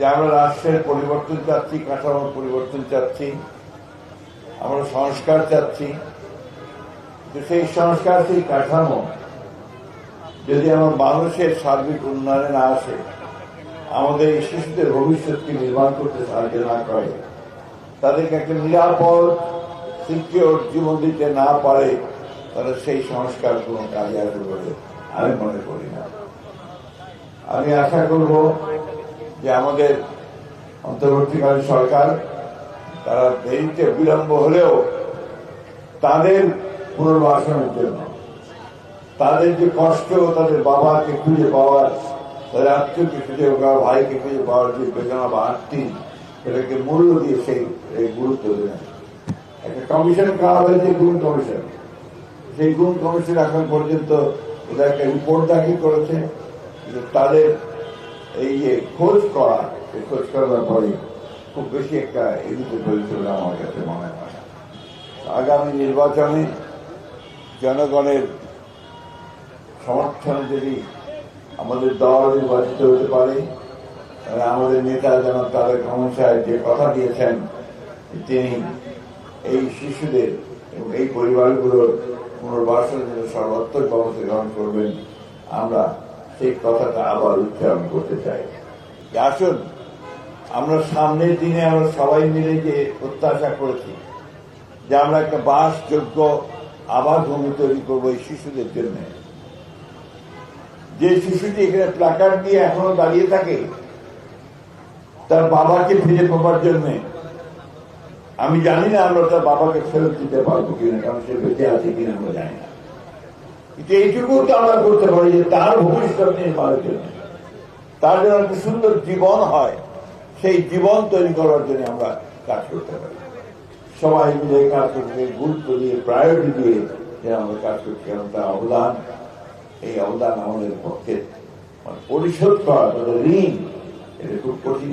যে আমরা রাষ্ট্রের পরিবর্তন চাচ্ছি, কাঠামোর পরিবর্তন চাচ্ছি, আমরা সংস্কার চাচ্ছি সেই সংস্কার, সেই কাঠামো যদি আমার মানুষের সার্বিক উন্নয়নে না আসে, আমাদের এই শিশুদের ভবিষ্যৎকে নির্মাণ করতে সাহায্য না করে, তাদেরকে একটা নিরাপদ সিকিওর জীবন দিতে না পারে, তাহলে সেই সংস্কার কোনো কাজে আসবে বলে আমি মনে করি না। আমি আশা করব যে আমাদের অন্তর্বর্তীকালীন সরকার, তারা দেরিতে বিলম্ব হলেও তাদের পুনর্বাসনের জন্য, তাদের যে কষ্ট তাদের বাবাকে খুঁজে পাওয়ার, তাদের আত্মীয়কে খুঁজে পাওয়ার ভাইকে খুঁজে পাওয়ার যে বেদনা বা আত্মীয় সেটাকে মূল্য দিয়ে সেই, এই গুরুত্ব দেবেন একটা কমিশন করা হয়েছে গুণ কমিশন। সেই গুণ কমিশন এখন পর্যন্ত ওদের একটা রিপোর্ট দাখিল করেছে তাদের এই যে খোঁজ করা, এই খোঁজ করার পরে খুব বেশি একটা এদিকে চলছে বলে আমার কাছে মনে হয় আগামী নির্বাচনে জনগণের সমর্থনে যদি আমাদের দল নির্বাচিত হতে পারে আমাদের নেতা যেন তাদের ক্ষমতায় যে কথা দিয়েছেন, তিনি এই শিশুদের এবং এই পরিবারগুলোর পুনর্বাসনের জন্য সর্বাত্মক ব্যবস্থা গ্রহণ করবেন। আমরা সেই কথাটা আবার উচ্চারণ করতে চাই। আসুন, আমরা সামনের দিনে আমরা সবাই মিলে যে প্রত্যাশা করেছি, যে আমরা একটা বাসযোগ্য আবাস ভূমি তৈরি করব এই শিশুদের জন্য। যে শিশুটি এখানে প্লাকার দিয়ে এখনও দাঁড়িয়ে থাকে, তার বাবাকে ফিরে পাবার জন্য। আমি জানি না আমরা তার বাবাকে ফেরত দিতে পারব কিনা, কারণ সে বেঁচে আছে কিনা আমরা জানি না। কিন্তু এইটুকু তো আমরা করতে পারি যে তার ভবিষ্যৎ নির্মাণের জন্য তার জন্য একটা সুন্দর জীবন হয়। সেই জীবন তৈরি করার জন্য আমরা কাজ করতে পারি। সবাই মিলে কাজ করতে গুরুত্ব দিয়ে প্রায়োরিটি দিয়ে যে আমরা কাজ করছি। কারণ তার অবদান, এই অবদান আমাদের পক্ষে মানে পরিশোধ করা ঋণ, এটা খুব কঠিন